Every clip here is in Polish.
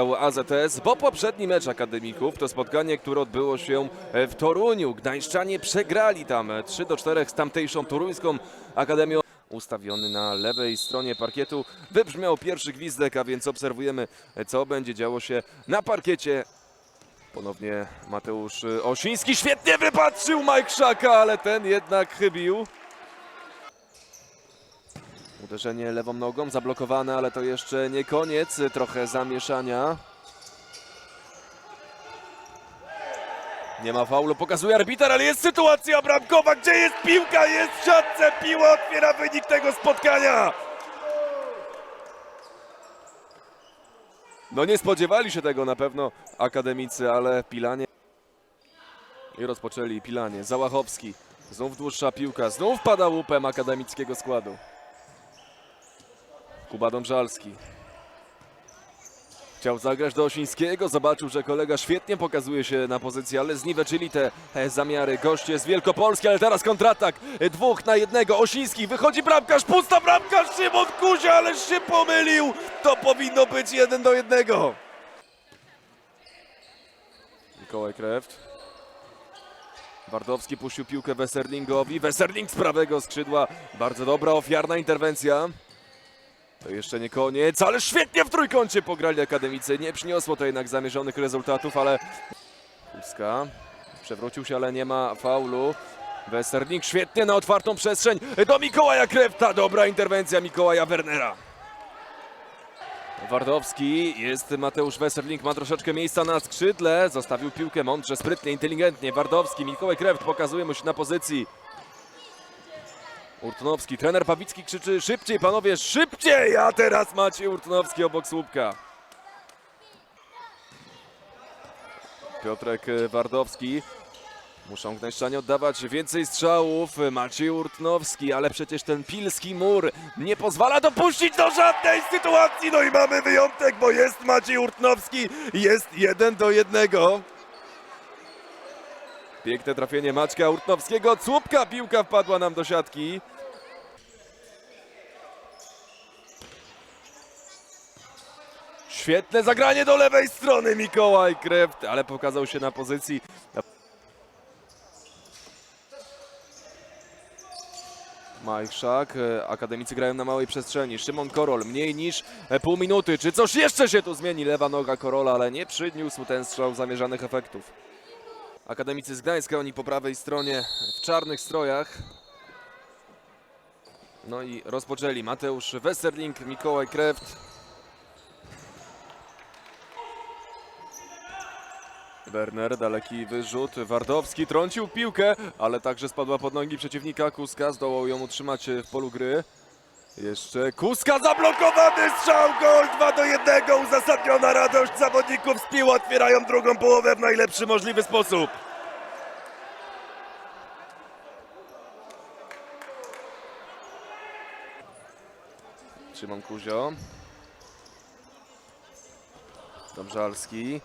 AZS, bo poprzedni mecz akademików to spotkanie, które odbyło się w Toruniu. Gdańszczanie przegrali tam 3 do 4 z tamtejszą toruńską akademią. Ustawiony na lewej stronie parkietu wybrzmiał pierwszy gwizdek, a więc obserwujemy co będzie działo się na parkiecie. Ponownie Mateusz Osiński świetnie wypatrzył Mike Szaka, ale ten jednak chybił. Uderzenie lewą nogą, zablokowane, ale to jeszcze nie koniec. Trochę zamieszania. Nie ma faulu, pokazuje arbiter, ale jest sytuacja bramkowa. Gdzie jest piłka? Jest w siatce. Piła otwiera wynik tego spotkania. No nie spodziewali się tego na pewno akademicy, ale Pilanie. I rozpoczęli Pilanie. Załachowski. Znów dłuższa piłka. Znów pada łupem akademickiego składu. Kuba Dążalski. Chciał zagrać do Osińskiego, zobaczył, że kolega świetnie pokazuje się na pozycji, ale zniweczyli te e, zamiary goście z Wielkopolski, ale teraz kontratak, E, dwóch na jednego, Osiński, wychodzi bramkarz, pusta bramka, Szymon Kuzia, ale się pomylił, to powinno być jeden do jednego. Mikołaj Kreft. Bardowski puścił piłkę Weserlingowi, Weserling z prawego skrzydła, bardzo dobra ofiarna interwencja. To jeszcze nie koniec, ale świetnie w trójkącie pograli akademicy. Nie przyniosło to jednak zamierzonych rezultatów, ale Kuska przewrócił się, ale nie ma faulu. Westerling świetnie na otwartą przestrzeń do Mikołaja Krewta. Dobra interwencja Mikołaja Wernera. Wardowski, jest Mateusz Westerling, ma troszeczkę miejsca na skrzydle. Zostawił piłkę mądrze, sprytnie, inteligentnie. Wardowski, Mikołaj Kreft pokazuje mu się na pozycji. Urtonowski, trener Pawicki krzyczy szybciej panowie, szybciej! A teraz Maciej Urtonowski obok słupka. Piotrek Wardowski. Muszą Gdańszczanie oddawać więcej strzałów. Maciej Urtnowski, ale przecież ten pilski mur nie pozwala dopuścić do żadnej sytuacji. No i mamy wyjątek, bo jest Maciej Urtnowski. Jest jeden do jednego. Piękne trafienie Maćka Urtnowskiego. Słupka piłka wpadła nam do siatki. Świetne zagranie do lewej strony Mikołaj Kreft, ale pokazał się na pozycji. Majchrzak, e, akademicy grają na małej przestrzeni. Szymon Korol, mniej niż e, pół minuty. Czy coś jeszcze się tu zmieni? Lewa noga Korola, ale nie przyniósł ten strzał zamierzonych efektów. Akademicy z Gdańska, oni po prawej stronie w czarnych strojach. No i rozpoczęli Mateusz Westerling, Mikołaj Kreft. Werner, daleki wyrzut. Wardowski trącił piłkę, ale także spadła pod nogi przeciwnika. Kuska zdołał ją utrzymać w polu gry. Jeszcze Kuska zablokowany strzał, gol 2 do 1, uzasadniona radość zawodników z pił otwierają drugą połowę w najlepszy możliwy sposób. Szymon Kuzio. Dobrżalski.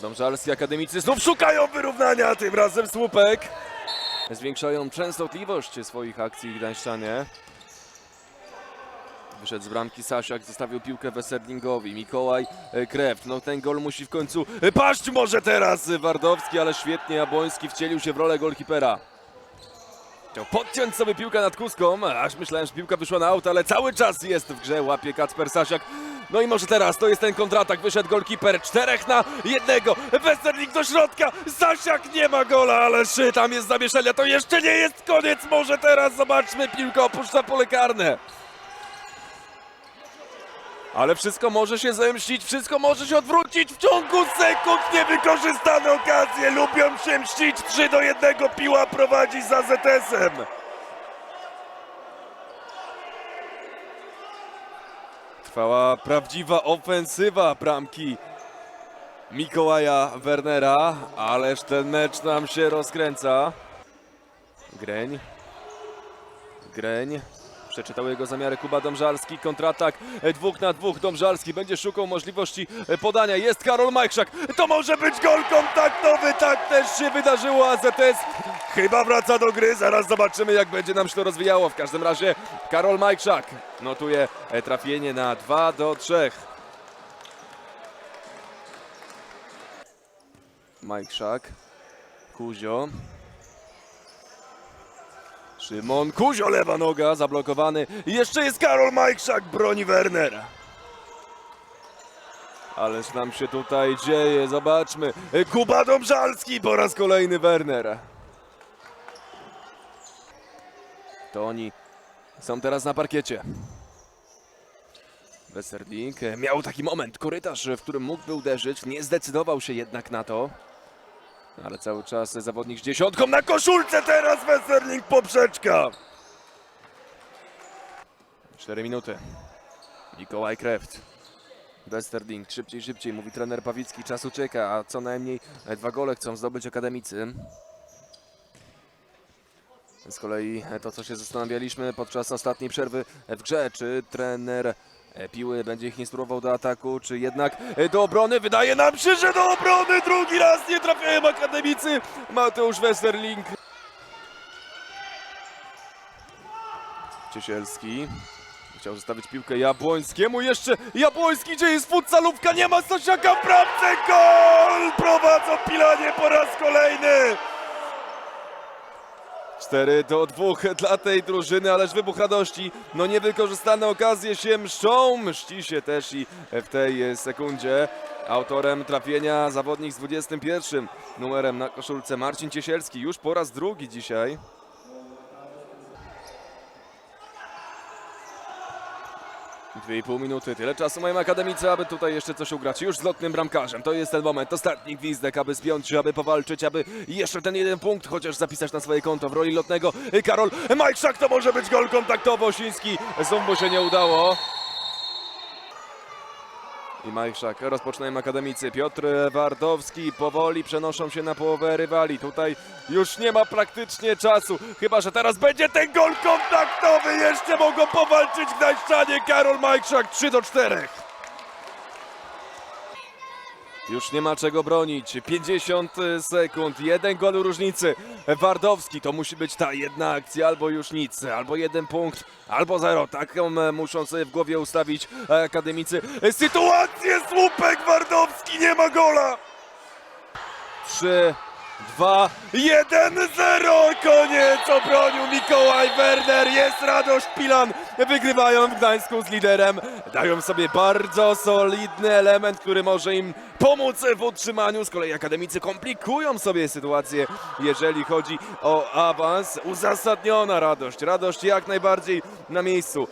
Dobrżalski akademicy znów szukają wyrównania, tym razem słupek. Zwiększają częstotliwość swoich akcji Gdańszczanie. Wyszedł z bramki Sasiak, zostawił piłkę Weserlingowi. Mikołaj e, Kreft. No ten gol musi w końcu paść może teraz e, Wardowski, ale świetnie Jabłoński wcielił się w rolę golkipera. Chciał podciąć sobie piłkę nad Kuską, aż myślałem, że piłka wyszła na aut, ale cały czas jest w grze, łapie Kacper Sasiak. No i może teraz, to jest ten kontratak, wyszedł golkiper, czterech na jednego, Westerling do środka, Sasiak nie ma gola, ale szy, tam jest zamieszania, to jeszcze nie jest koniec, może teraz zobaczmy, piłka opuszcza pole karne. Ale wszystko może się zemścić, wszystko może się odwrócić w ciągu sekund. Niewykorzystane okazje lubią się mścić. 3 do 1 piła prowadzi za ZS-em. Trwała prawdziwa ofensywa bramki Mikołaja Wernera, ależ ten mecz nam się rozkręca. Greń. Greń. Przeczytał jego zamiary Kuba Domżalski. Kontratak e, dwóch na dwóch. Domżalski będzie szukał możliwości e, podania. Jest Karol Majchrzak. To może być gol kontaktowy. Tak też się wydarzyło. AZS chyba wraca do gry. Zaraz zobaczymy, jak będzie nam się to rozwijało. W każdym razie Karol Majchrzak notuje e, trafienie na 2 do 3. Mike Szak. Kuzio. Szymon Kuzio, lewa noga, zablokowany. Jeszcze jest Karol Majkszak, broni Werner. Ależ nam się tutaj dzieje, zobaczmy. Kuba Dobrżalski, po raz kolejny Werner. To oni są teraz na parkiecie. Westerling miał taki moment, korytarz, w którym mógłby uderzyć, nie zdecydował się jednak na to. Ale cały czas zawodnik z dziesiątką na koszulce teraz Westerling poprzeczka. 4 minuty. Mikołaj Kreft. Westerling, szybciej, szybciej, mówi trener Pawicki, czas ucieka, a co najmniej dwa gole chcą zdobyć akademicy. Z kolei to, co się zastanawialiśmy podczas ostatniej przerwy w grze, czy trener Piły będzie ich nie spróbował do ataku, czy jednak do obrony. Wydaje nam się, że do obrony drugi raz nie trafiają akademicy. Mateusz Westerling. Ciesielski. Chciał zostawić piłkę Jabłońskiemu. Jeszcze Jabłoński, gdzie jest futsalówka? Nie ma Stasiaka w bramce. Gol! Prowadzą Pilanie po raz kolejny. 4 do 2 dla tej drużyny, ależ wybuch radości. No niewykorzystane okazje się mszczą, mści się też i w tej sekundzie. Autorem trafienia zawodnik z 21 numerem na koszulce Marcin Ciesielski, już po raz drugi dzisiaj. Dwie i pół minuty, tyle czasu mają akademicy, aby tutaj jeszcze coś ugrać. Już z lotnym bramkarzem, to jest ten moment, ostatni gwizdek, aby spiąć aby powalczyć, aby jeszcze ten jeden punkt chociaż zapisać na swoje konto w roli lotnego. Karol Majkszak, to może być gol kontaktowy, Osiński, mu się nie udało. I Majszak, rozpoczynają akademicy. Piotr Wardowski powoli przenoszą się na połowę rywali. Tutaj już nie ma praktycznie czasu. Chyba, że teraz będzie ten gol kontaktowy. Jeszcze mogą powalczyć Gdańszczanie. Karol Majszak 3 do 4. Już nie ma czego bronić. 50 sekund, jeden gol różnicy. Wardowski to musi być ta jedna akcja, albo już nic, albo jeden punkt, albo zero. Taką muszą sobie w głowie ustawić e, akademicy. Sytuację, słupek Wardowski, nie ma gola. 3, 2, 1, 0. Koniec obronił Mikołaj Werner. Jest radość Pilan. Wygrywają w Gdańsku z liderem. Dają sobie bardzo solidny element, który może im pomóc w utrzymaniu. Z kolei akademicy komplikują sobie sytuację, jeżeli chodzi o awans. Uzasadniona radość. Radość jak najbardziej na miejscu.